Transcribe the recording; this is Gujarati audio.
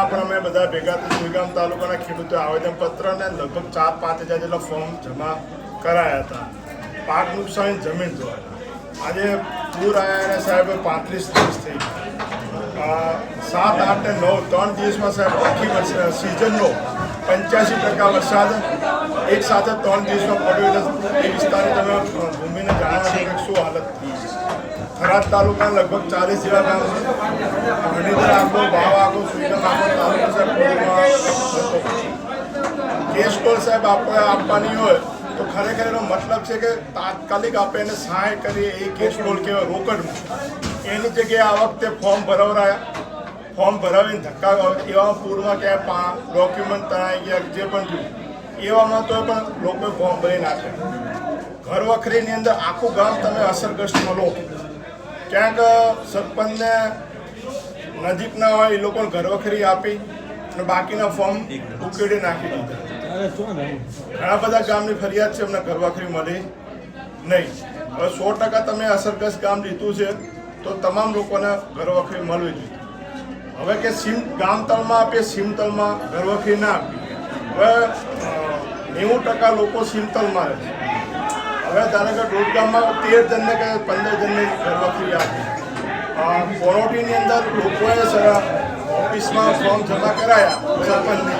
અમે બધા ભેગા થઈ સુઈગામ તાલુકાના ખેડૂતો આવેદનપત્ર અને લગભગ ચાર, પાંચ હજાર જેટલા ફોર્મ જમા કરાયા હતા. પાક નુકસાન જમીન ધોવાના આજે પૂર આવ્યા અને સાહેબ, પાંત્રીસ દિવસ થઈ સાત, આઠ ને નવ, ત્રણ દિવસમાં સાહેબ આખી સિઝનનો પંચ્યાસી ટકા વરસાદ, એક સાથે ત્રણ દિવસમાં પડ્યો એ વિસ્તારે તમે ભૂમિને જાણો છો કે શું હાલત થઈ. થરાદ તાલુકાના લગભગ ચાલીસ જેવા ગામ છે. હણીદર આખો ભાવ આખો સુઈગામ આખો કેસ ટોલ સાહેબ આપણે આપવાની હોય તો ખરેખર એનો મતલબ છે કે તાત્કાલિક આપણે એને સહાય કરીએ એ કેશ ટોલ કહેવાય રોકડમાં એની જગ્યાએ આ વખતે ફોર્મ ભરાવરાયા. ફોર્મ ભરાવીને ધક્કા એવા પૂરમાં ક્યાંય ડોક્યુમેન્ટ તણાઈ ગયા જે પણ થયું. એવામાં તો પણ લોકોએ ફોર્મ ભરી નાખે ઘર વખરીની અંદર આખું ગામ તમે અસરગ્રસ્ત લો. ક્યાંક સરપંચને નજીક ના હોય એ લોકોને ઘર વખરી આપી. અને બાકીના ફોર્મ ઉકેડી નાખી દીધા. ઘણા બધા ગામની ફરિયાદ છે એમને ઘરવાખરી મળી નહીં. હવે સો ટકા તમે અસરગ્રસ્ત ગામ લીધું છે તો તમામ લોકોને ઘરવાખરી મળવી જોઈએ હવે કે સીમ ગામ તળમાં આપીએ સીમતલમાં ઘર વખરી ના આપીએ. હવે નેવું ટકા લોકો સીમતલમાં રહે છે. હવે ધારો કે દોઢ તેર જણને કે પંદર જણને ઘર વખરી આપી. કોરોટીની અંદર લોકોએ સર ઓફિસમાં ફોર્મ જમા કરાયા સરપંચને.